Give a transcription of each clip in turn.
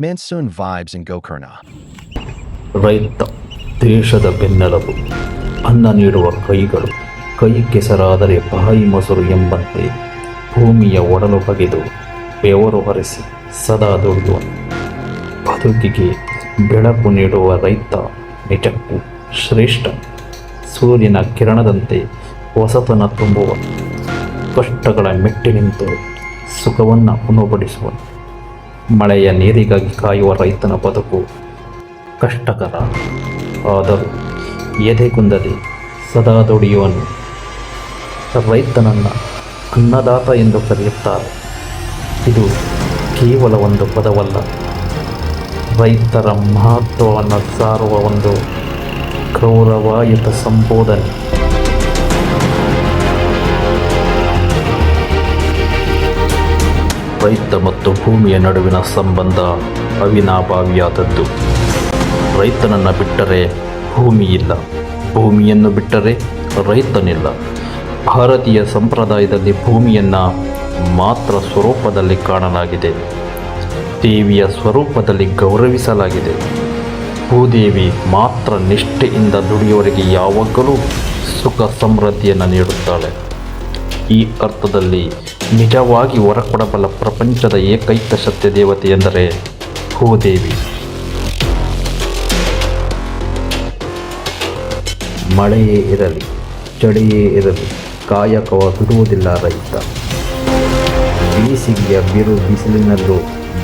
Monsoon vibes in Gokarna. ರೈತ ದೇಶದ ಬೆನ್ನೆಲುಬು, ಅನ್ನ ನೀಡುವ ಕೈಗಳು ಕೈ ಕೆಸರಾದರೆ ಬಾಯಿ ಮೊಸರು ಎಂಬಂತೆ ಭೂಮಿಯ ಒಡಲು ಬಗೆದು ಬೆವರು ಹೊರಿಸಿ ಸದಾ ದುಡಿದು ಬದುಕಿಗೆ ಬೆಳಕು ನೀಡುವ ರೈತ ನಿಜಕ್ಕೂ ಶ್ರೇಷ್ಠ ಸೂರ್ಯನ ಕಿರಣದಂತೆ ಹೊಸತನ ತುಂಬುವ ಕಷ್ಟಗಳ ಮೆಟ್ಟಿನಿಂತು ಸುಖವನ್ನು ಉಣಬಡಿಸುವನು ಮಳೆಯ ನೀರಿಗಾಗಿ ಕಾಯುವ ರೈತನ ಬದುಕು ಕಷ್ಟಕರ. ಆದರೂ ಎದೆಗುಂದದೆ ಸದಾ ದುಡಿಯುವನು. ರೈತನನ್ನು ಅನ್ನದಾತ ಎಂದು ಕರೆಯುತ್ತಾರೆ. ಇದು ಕೇವಲ ಒಂದು ಪದವಲ್ಲ. ರೈತರ ಮಹತ್ವವನ್ನು ಸಾರುವ ಒಂದು ಗೌರವಾಯುತ ಸಂಬೋಧನೆ. ರೈತ ಮತ್ತು ಭೂಮಿಯ ನಡುವಿನ ಸಂಬಂಧ ಅವಿನಾಭಾವಿಯಾದದ್ದು. ರೈತನನ್ನು ಬಿಟ್ಟರೆ ಭೂಮಿ ಇಲ್ಲ. ಭೂಮಿಯನ್ನು ಬಿಟ್ಟರೆ ರೈತನಿಲ್ಲ. ಭಾರತೀಯ ಸಂಪ್ರದಾಯದಲ್ಲಿ ಭೂಮಿಯನ್ನು ಮಾತ್ರ ಸ್ವರೂಪದಲ್ಲಿ ಕಾಣಲಾಗಿದೆ. ದೇವಿಯ ಸ್ವರೂಪದಲ್ಲಿ ಗೌರವಿಸಲಾಗಿದೆ. ಭೂದೇವಿ ಮಾತ್ರ ನಿಷ್ಠೆಯಿಂದ ದುಡಿಯುವವರಿಗೆ ಯಾವಾಗಲೂ ಸುಖ ಸಮೃದ್ಧಿಯನ್ನು ನೀಡುತ್ತಾಳೆ. ಈ ಅರ್ಥದಲ್ಲಿ ನಿಜವಾಗಿ ಹೊರಕೊಡಬಲ್ಲ ಪ್ರಪಂಚದ ಏಕೈಕ ಸತ್ಯ ದೇವತೆ ಎಂದರೆ ಭೂದೇವಿ. ಮಳೆಯೇ ಇರಲಿ, ಚಳಿಯೇ ಇರಲಿ, ಕಾಯಕವ ಬಿಡುವುದಿಲ್ಲ ರೈತ. ಬೇಸಿಗೆಯ ಬಿರು ಬಿಸಿಲಿನಲ್ಲೂ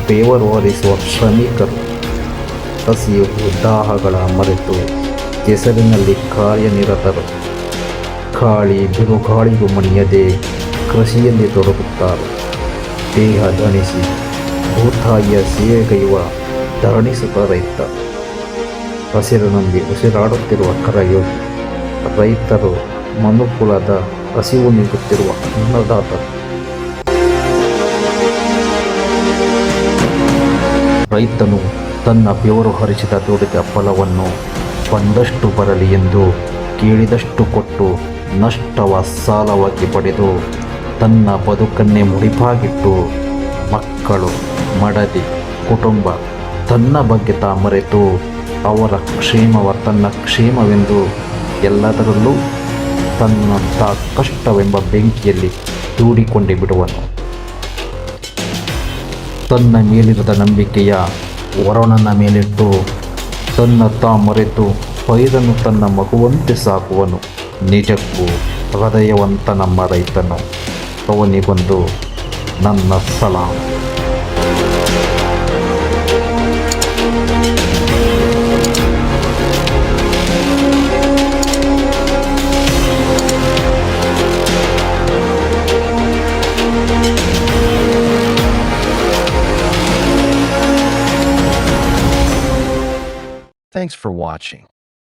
ಬೇವರು ಹೊರಿಸುವ ಶ್ರಮಿಕರು. ಹಸಿವು ದಾಹಗಳ ಮರೆತು ಕೆಸರಿನಲ್ಲಿ ಕಾರ್ಯನಿರತರು. ಗಾಳಿ ಬಿರುಗಾಳಿಗೂ ಮಣಿಯದೆ ಕೃಷಿಯಲ್ಲಿ ತೊಡಗುತ್ತಾರೆ ದೇಹ ದಣಿಸಿ ಭೂತಾಯಿಯ ಸೇವೆಗೈವ ಧರಣಿಸುತ್ತ ರೈತ. ಹಸಿರು ನಂಬಿ ಉಸಿರಾಡುತ್ತಿರುವ ಕರೆಯು ರೈತರು ಮನುಕುಲದ ಹಸಿವು ನೀಡುತ್ತಿರುವ ಅನ್ನದಾತರು ರೈತನು ತನ್ನ ಬೆವರು ಹರಿಸಿದ ದುಡಿದ ಫಲವನ್ನು ಬಂದಷ್ಟು ಬರಲಿ ಎಂದು ಕೇಳಿದಷ್ಟು ಕೊಟ್ಟು ನಷ್ಟವ ಸಾಲವಾಗಿ ಪಡೆದು ತನ್ನ ಬದುಕನ್ನೇ ಮುಡಿಪಾಗಿಟ್ಟು ಮಕ್ಕಳು, ಮಡದಿ, ಕುಟುಂಬ ತನ್ನ ಬಗ್ಗೆ ತಾ ಮರೆತು ಅವರ ಕ್ಷೇಮವ, ತನ್ನ ಕ್ಷೇಮವೆಂದು ಎಲ್ಲದರಲ್ಲೂ ತನ್ನ ತಾ ಕಷ್ಟವೆಂಬ ಬೆಂಕಿಯಲ್ಲಿ ದೂಡಿಕೊಂಡೇ ಬಿಡುವನು. ತನ್ನ ಮೇಲಿರದ ನಂಬಿಕೆಯ ವರುಣನ ಮೇಲಿಟ್ಟು ತನ್ನ ತಾ ಮರೆತು ಪೈರನ್ನು ತನ್ನ ಮಗುವಂತೆ ಸಾಕುವನು. ನಿಜಕ್ಕೂ ಹೃದಯವಂತ ನಮ್ಮ ರೈತನು ಅವನಿಗೊಂದು ನನ್ನ ಸಲಾಂ Thanks for watching.